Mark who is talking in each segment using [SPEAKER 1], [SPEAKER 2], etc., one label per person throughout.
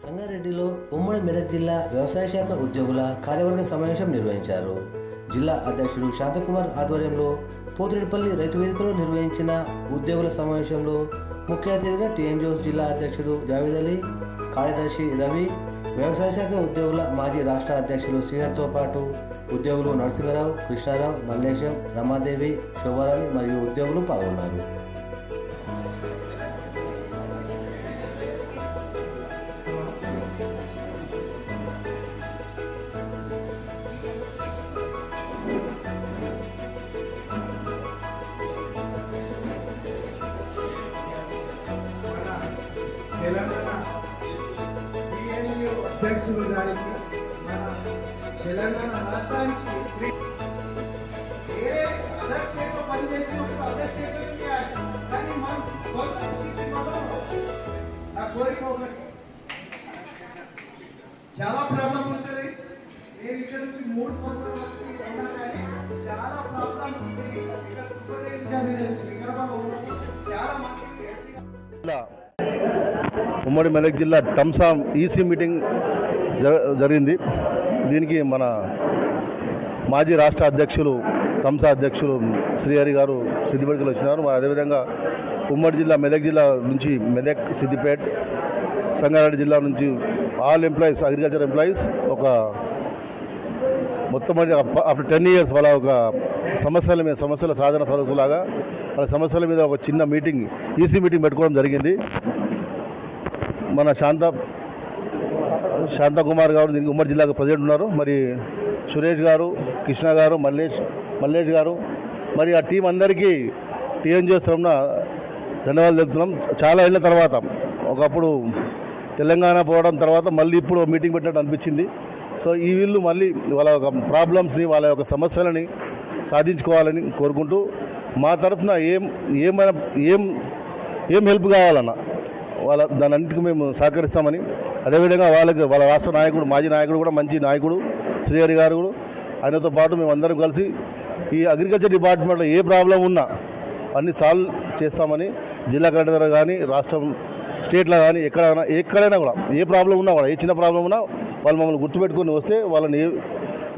[SPEAKER 1] సంగారెడ్డిలో ఉమ్మడి మెదక్ జిల్లా వ్యవసాయ శాఖ ఉద్యోగుల కార్యవర్గ సమావేశం నిర్వహించారు. జిల్లా అధ్యక్షుడు శాంతకుమార్ ఆధ్వర్యంలో పోతిరెడ్డిపల్లి రైతు వేదికలో నిర్వహించిన ఉద్యోగుల సమావేశంలో ముఖ్య అతిథిగా టీఎన్జిఓస్ జిల్లా అధ్యక్షుడు జావేద్ అలీ కార్యదర్శి రవి వ్యవసాయ శాఖ ఉద్యోగుల మాజీ రాష్ట్ర అధ్యక్షులు శ్రీహర్తో పాటు ఉద్యోగులు నరసింహరావు కృష్ణారావు మల్లేశం రమాదేవి శోభారాణి మరియు ఉద్యోగులు పాల్గొన్నారు.
[SPEAKER 2] తెలంగాణ టీఎన్యూ అధ్యక్షులు గారికి మన తెలంగాణ రాష్ట్రానికి శ్రీ వేరే అదర్ స్టేట్లో పనిచేసినప్పుడు అదర్ స్టేట్లో చేయాలి కానీ మన సొంత గురించి మాత్రం నా కోరిక ఒకటి చాలా ప్రాబ్లం ఉంటుంది నేను ఇక్కడ నుంచి మూడు సంవత్సరాలు వచ్చి
[SPEAKER 3] ఉమ్మడి మెదక్ జిల్లా టంసాం ఈసీ మీటింగ్ జ- జరిగింది. దీనికి మన మాజీ రాష్ట్ర అధ్యక్షులు తంసా అధ్యక్షులు శ్రీహరి గారు సిద్దిపేటకి వచ్చినారు. అదేవిధంగా ఉమ్మడి జిల్లా మెదక్ జిల్లా నుంచి మెదక్ సిద్దిపేట్ సంగారెడ్డి జిల్లా నుంచి ఆల్ ఎంప్లాయీస్ అగ్రికల్చర్ ఎంప్లాయీస్ ఒక మొత్తం మీద ఆఫ్టర్ టెన్ ఇయర్స్ వాళ్ళ ఒక సమస్యల మీద సమస్యల సాధన సదస్సులాగా వాళ్ళ సమస్యల మీద ఒక చిన్న మీటింగ్ ఈసీ మీటింగ్ పెట్టుకోవడం జరిగింది. మన శాంత శాంతకుమార్ గారు దీనికి ఉమ్మడి జిల్లాకు ప్రెసిడెంట్ ఉన్నారు. మరి సురేష్ గారు కృష్ణ గారు మల్లేష్ మల్లేష్ గారు. మరి ఆ టీం అందరికీ టీఎన్జిఎస్ తరఫున ధన్యవాదాలు తెలుపుతున్నాం. చాలా ఏళ్ళ తర్వాత ఒకప్పుడు తెలంగాణ పోవడం తర్వాత మళ్ళీ ఇప్పుడు మీటింగ్ పెట్టినట్టు అనిపించింది. సో ఈ వీళ్ళు మళ్ళీ వాళ్ళ యొక్క ప్రాబ్లమ్స్ని వాళ్ళ యొక్క సమస్యలని సాధించుకోవాలని కోరుకుంటూ మా తరఫున ఏం ఏమైనా ఏం ఏం హెల్ప్ కావాలన్నా వాళ్ళ దాని మేము సహకరిస్తామని. అదేవిధంగా వాళ్ళకి వాళ్ళ రాష్ట్ర నాయకుడు మాజీ నాయకుడు కూడా మంచి నాయకుడు శ్రీహరి గారు కూడా. ఆయనతో పాటు మేము అందరం కలిసి ఈ అగ్రికల్చర్ డిపార్ట్మెంట్లో ఏ ప్రాబ్లం ఉన్నా అన్ని సాల్వ్ చేస్తామని జిల్లా కలెక్టర్ కానీ రాష్ట్రం స్టేట్లో కానీ ఎక్కడైనా ఎక్కడైనా కూడా ఏ ప్రాబ్లం ఉన్నా కూడా ఏ చిన్న ప్రాబ్లం ఉన్నా వాళ్ళు మమ్మల్ని గుర్తుపెట్టుకొని వస్తే వాళ్ళని ఏ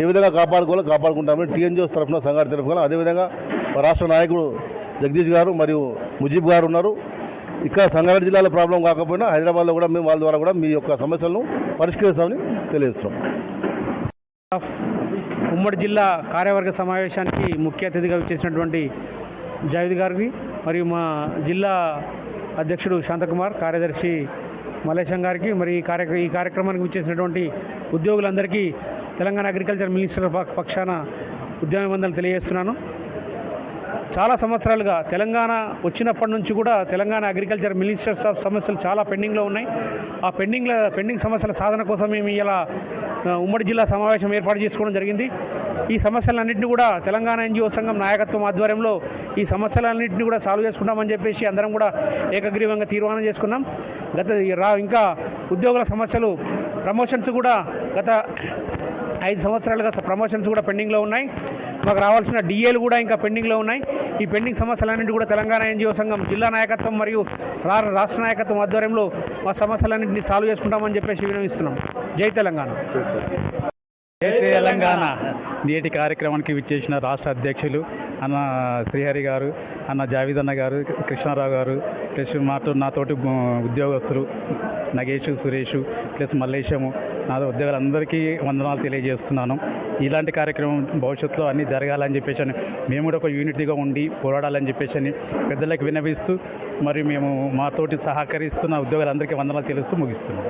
[SPEAKER 3] ఏ విధంగా కాపాడుకోవాలో కాపాడుకుంటామని టీఎన్జిఓస్ తరఫున సంఘాటి తరఫున. అదేవిధంగా రాష్ట్ర నాయకుడు జగదీష్ గారు మరియు ముజీబ్ గారు ఉన్నారు. ఇక్కడ సంగారెడ్డి జిల్లాలో ప్రాబ్లం కాకపోయినా హైదరాబాద్లో కూడా మేము వాళ్ళ ద్వారా కూడా మీ యొక్క సమస్యలను పరిష్కరిస్తామని తెలియజేస్తాం
[SPEAKER 4] ఉమ్మడి జిల్లా కార్యవర్గ సమావేశానికి ముఖ్య అతిథిగా వచ్చేసినటువంటి జావేద్ గారికి మరియు మా జిల్లా అధ్యక్షుడు శాంతకుమార్ కార్యదర్శి మలేశం గారికి మరి ఈ కార్యక్రమ ఈ కార్యక్రమానికి వచ్చేసినటువంటి ఉద్యోగులందరికీ తెలంగాణ అగ్రికల్చర్ మినిస్టర్ పక్షాన ఉద్యమ వందలు తెలియజేస్తున్నాను. చాలా సంవత్సరాలుగా తెలంగాణ వచ్చినప్పటి నుంచి కూడా తెలంగాణ అగ్రికల్చర్ మినిస్టర్స్ ఆఫ్ సమస్యలు చాలా పెండింగ్లో ఉన్నాయి. ఆ పెండింగ్ల పెండింగ్ సమస్యల సాధన కోసం మేము ఇలా ఉమ్మడి జిల్లా సమావేశం ఏర్పాటు చేసుకోవడం జరిగింది. ఈ సమస్యలన్నింటినీ కూడా తెలంగాణ ఎన్జిఓ సంఘం నాయకత్వం ఆధ్వర్యంలో ఈ సమస్యలన్నింటినీ కూడా సాల్వ్ చేసుకుంటామని చెప్పేసి అందరం కూడా ఏకగ్రీవంగా తీర్మానం చేసుకున్నాం. గత రా ఇంకా ఉద్యోగుల సమస్యలు ప్రమోషన్స్ కూడా గత ఐదు సంవత్సరాలుగా ప్రమోషన్స్ కూడా పెండింగ్లో ఉన్నాయి. మాకు రావాల్సిన డిఏలు కూడా ఇంకా పెండింగ్లో ఉన్నాయి. ఈ పెండింగ్ సమస్యలన్నింటి కూడా తెలంగాణ ఎన్జిఓ సంఘం జిల్లా నాయకత్వం మరియు రా- రాష్ట్ర నాయకత్వం ఆధ్వర్యంలో మా సమస్యలన్నింటినీ సాల్వ్ చేసుకుంటామని చెప్పేసి వినమిస్తున్నాం జై తెలంగాణ.
[SPEAKER 5] జై తెలంగాణ. నేటి కార్యక్రమానికి విచ్చేసిన రాష్ట్ర అధ్యక్షులు అన్న శ్రీహరి గారు అన్న జావిదన్న గారు కృష్ణారావు గారు ప్లస్ మాతో నాతోటి ఉద్యోగస్తులు నగేష్ సురేష్ ప్లస్ మల్లేశము. నా ఉద్యోగులందరికీ వందనాలు తెలియజేస్తున్నాను. ఇలాంటి కార్యక్రమం భవిష్యత్తులో అన్నీ జరగాలని చెప్పేసి అని మేము కూడా ఒక యూనిటీగా ఉండి పోరాడాలని చెప్పేసి అని పెద్దలకు వినవిస్తూ మరి మేము మాతోటి సహకరిస్తున్న ఉద్యోగులందరికీ వందనాలు తెలుస్తూ ముగిస్తున్నాం